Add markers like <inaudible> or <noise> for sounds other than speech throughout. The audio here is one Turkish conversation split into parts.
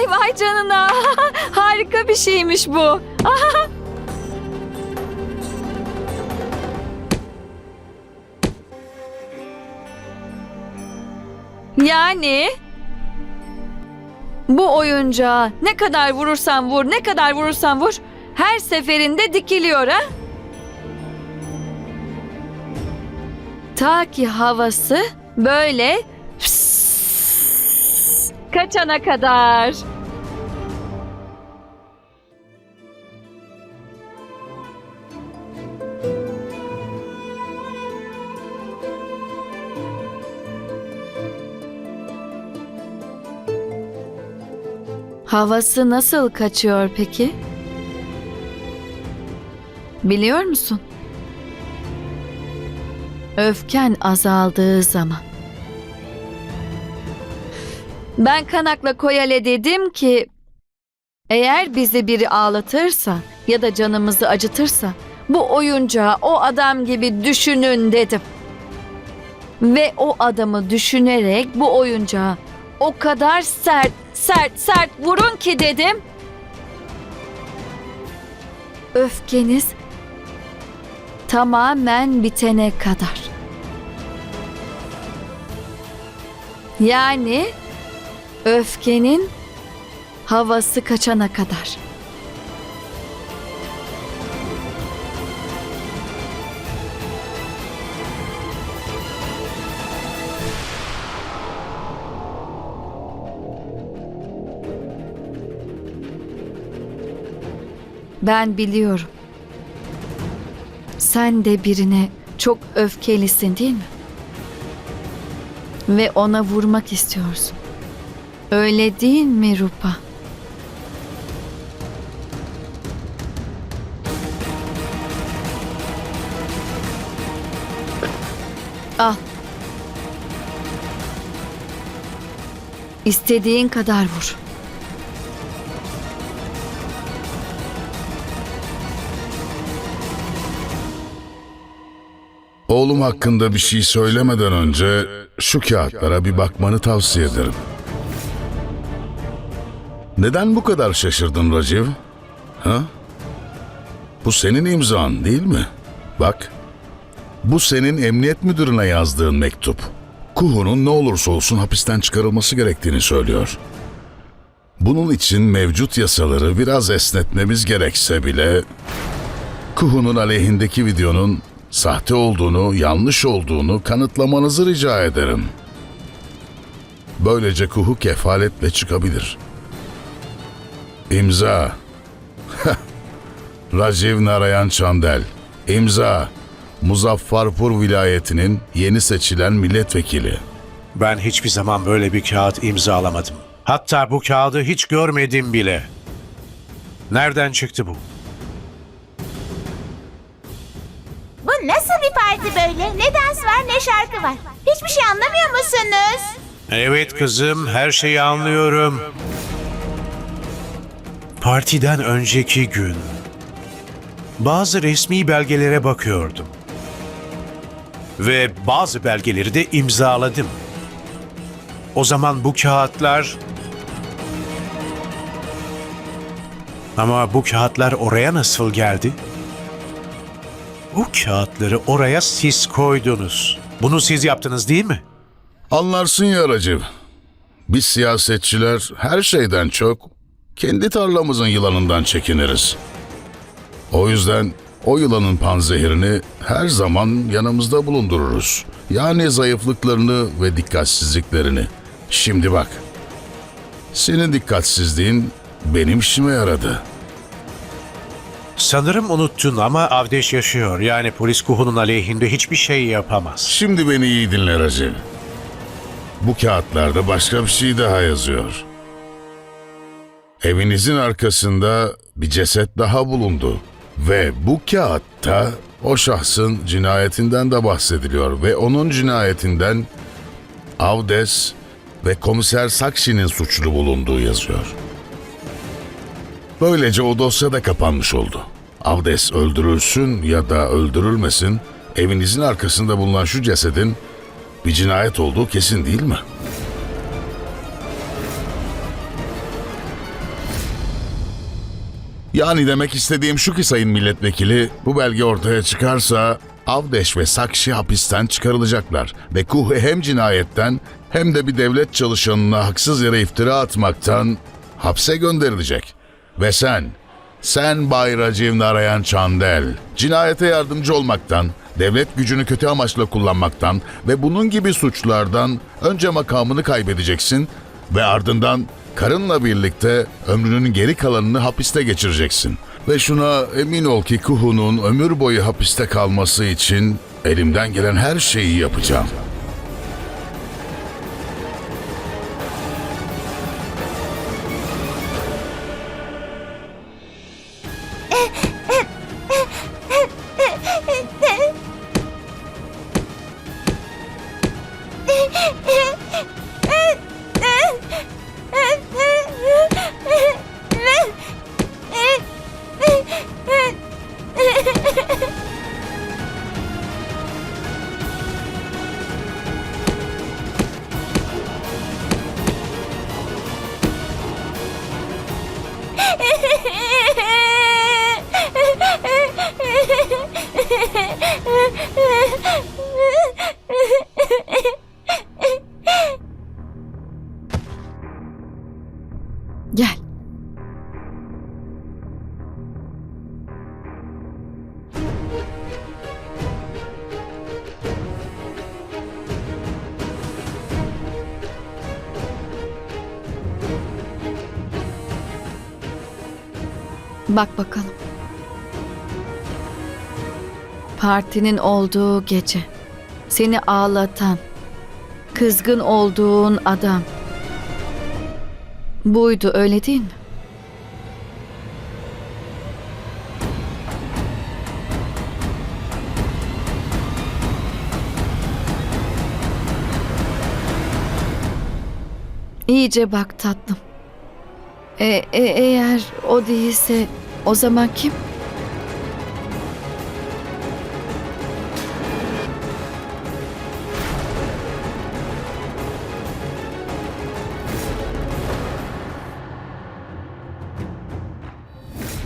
Ay vay canına. <laughs> Harika bir şeymiş bu. <laughs> yani bu oyuncağa ne kadar vurursan vur, ne kadar vurursan vur her seferinde dikiliyor ha? Ta ki havası böyle kaçana kadar. Havası nasıl kaçıyor peki? Biliyor musun? Öfken azaldığı zaman. Ben Kanak'la Koyal'e dedim ki eğer bizi biri ağlatırsa ya da canımızı acıtırsa bu oyuncağı o adam gibi düşünün dedim. Ve o adamı düşünerek bu oyuncağı o kadar sert sert sert vurun ki dedim. Öfkeniz tamamen bitene kadar. Yani öfkenin havası kaçana kadar. Ben biliyorum. Sen de birine çok öfkelisin değil mi? Ve ona vurmak istiyorsun. Öyle değil mi Rupa? Al. İstediğin kadar vur. Oğlum hakkında bir şey söylemeden önce şu kağıtlara bir bakmanı tavsiye ederim. Neden bu kadar şaşırdın Raciv? Ha? Bu senin imzan değil mi? Bak. Bu senin emniyet müdürüne yazdığın mektup. Kuhu'nun ne olursa olsun hapisten çıkarılması gerektiğini söylüyor. Bunun için mevcut yasaları biraz esnetmemiz gerekse bile Kuhu'nun aleyhindeki videonun sahte olduğunu, yanlış olduğunu kanıtlamanızı rica ederim. Böylece Kuhu kefaletle çıkabilir. İmza. <laughs> Rajiv Narayan Çandel. İmza. Muzaffarpur vilayetinin yeni seçilen milletvekili. Ben hiçbir zaman böyle bir kağıt imzalamadım. Hatta bu kağıdı hiç görmedim bile. Nereden çıktı bu? Bu nasıl bir parti böyle? Ne dans var ne şarkı var. Hiçbir şey anlamıyor musunuz? Evet kızım, her şeyi anlıyorum. Partiden önceki gün bazı resmi belgelere bakıyordum. Ve bazı belgeleri de imzaladım. O zaman bu kağıtlar Ama bu kağıtlar oraya nasıl geldi? Bu kağıtları oraya siz koydunuz. Bunu siz yaptınız değil mi? Anlarsın ya Raciv. Biz siyasetçiler her şeyden çok kendi tarlamızın yılanından çekiniriz. O yüzden o yılanın panzehirini her zaman yanımızda bulundururuz. Yani zayıflıklarını ve dikkatsizliklerini. Şimdi bak. Senin dikkatsizliğin benim işime yaradı. Sanırım unuttun ama Avdeş yaşıyor. Yani polis Kuhu'nun aleyhinde hiçbir şey yapamaz. Şimdi beni iyi dinle Raciv. Bu kağıtlarda başka bir şey daha yazıyor. Evinizin arkasında bir ceset daha bulundu. Ve bu kağıtta o şahsın cinayetinden de bahsediliyor. Ve onun cinayetinden Avdes ve komiser Sakşi'nin suçlu bulunduğu yazıyor. Böylece o dosya da kapanmış oldu. Avdes öldürülsün ya da öldürülmesin, evinizin arkasında bulunan şu cesedin bir cinayet olduğu kesin değil mi? Yani demek istediğim şu ki sayın milletvekili, bu belge ortaya çıkarsa Avdeş ve Sakşi hapisten çıkarılacaklar ve Kuhu hem cinayetten hem de bir devlet çalışanına haksız yere iftira atmaktan hapse gönderilecek. Ve sen, sen Bay Raciv Narayan Çandel, cinayete yardımcı olmaktan, devlet gücünü kötü amaçla kullanmaktan ve bunun gibi suçlardan önce makamını kaybedeceksin ve ardından karınla birlikte ömrünün geri kalanını hapiste geçireceksin. Ve şuna emin ol ki Kuhu'nun ömür boyu hapiste kalması için elimden gelen her şeyi yapacağım. Bak bakalım. Partinin olduğu gece seni ağlatan, kızgın olduğun adam buydu öyle değil mi? İyice bak tatlım. E, e- eğer o değilse o zaman kim?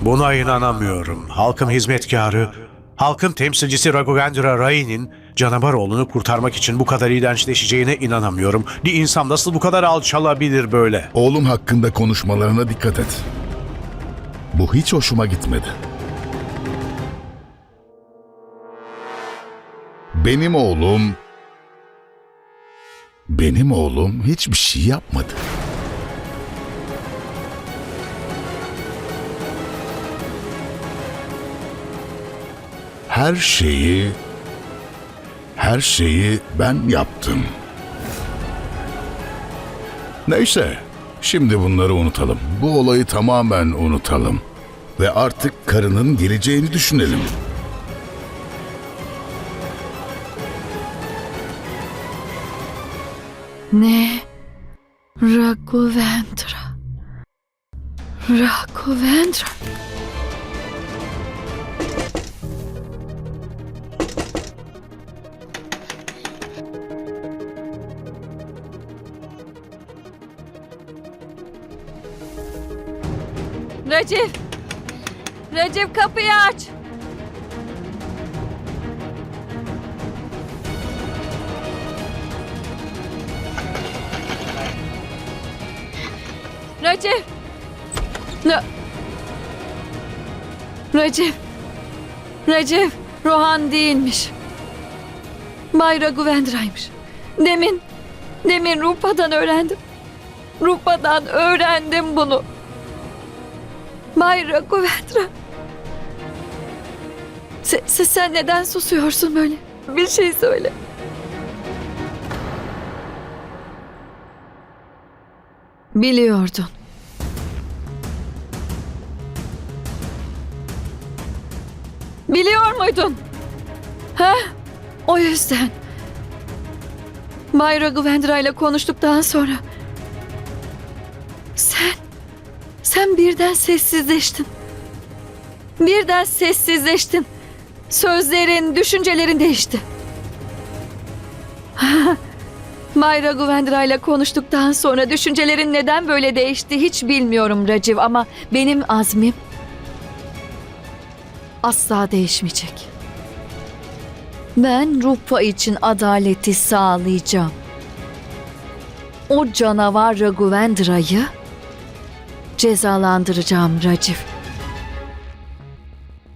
Buna inanamıyorum. Halkın hizmetkarı, halkın temsilcisi Raghuvendra Rai'nin canavar oğlunu kurtarmak için bu kadar iğrençleşeceğine inanamıyorum. Bir insan nasıl bu kadar alçalabilir böyle? Oğlum hakkında konuşmalarına dikkat et. Bu hiç hoşuma gitmedi. Benim oğlum benim oğlum hiçbir şey yapmadı. Her şeyi her şeyi ben yaptım. Neyse, şimdi bunları unutalım. Bu olayı tamamen unutalım. Ve artık karının geleceğini düşünelim. Ne? Raghavendra. Raghavendra. Recep! Recep kapıyı aç! Recep! Ne? Recep! Recep! Rohan değilmiş. Bay Raghuvendra'ymış. Demin, demin Rupa'dan öğrendim. Rupa'dan öğrendim bunu. Bay Raghavendra. Se, se- sen neden susuyorsun böyle? Bir şey söyle. Biliyordun. Biliyor muydun? Ha? O yüzden. Bay Raghavendra ile konuştuktan sonra... Sen birden sessizleştin. Birden sessizleştin. Sözlerin, düşüncelerin değişti. <laughs> Bay Raghavendra ile konuştuktan sonra düşüncelerin neden böyle değişti hiç bilmiyorum Raciv ama benim azmim asla değişmeyecek. Ben Rupa için adaleti sağlayacağım. O canavar Raghuvendra'yı cezalandıracağım Raciv.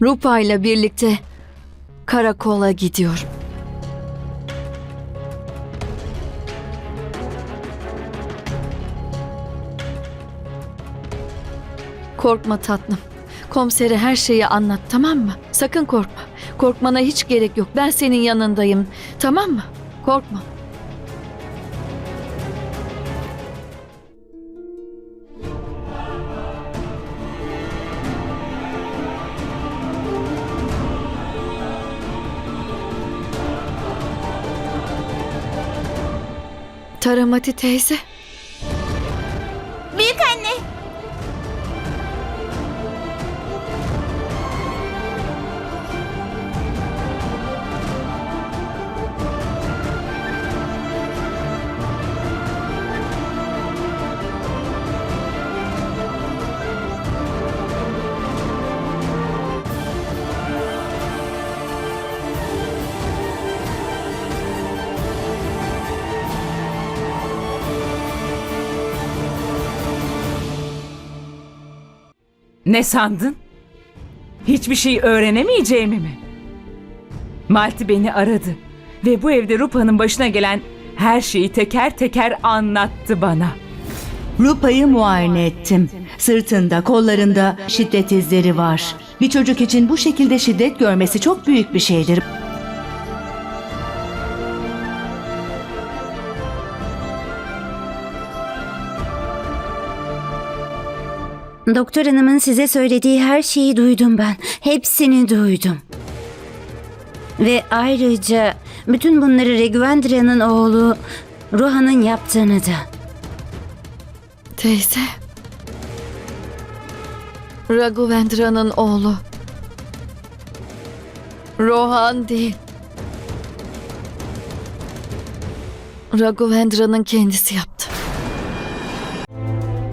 Rupa ile birlikte karakola gidiyorum. Korkma tatlım. Komisere her şeyi anlat tamam mı? Sakın korkma. Korkmana hiç gerek yok. Ben senin yanındayım. Tamam mı? Korkma. Taramati teyze. Ne sandın? Hiçbir şey öğrenemeyeceğimi mi? Malti beni aradı ve bu evde Rupa'nın başına gelen her şeyi teker teker anlattı bana. Rupa'yı muayene ettim. Sırtında, kollarında şiddet izleri var. Bir çocuk için bu şekilde şiddet görmesi çok büyük bir şeydir. Doktor hanımın size söylediği her şeyi duydum ben. Hepsini duydum. Ve ayrıca bütün bunları Regüvendra'nın oğlu Ruhan'ın yaptığını da. Teyze. Raghuvendra'nın oğlu. Rohan değil. Raghuvendra'nın kendisi yaptı.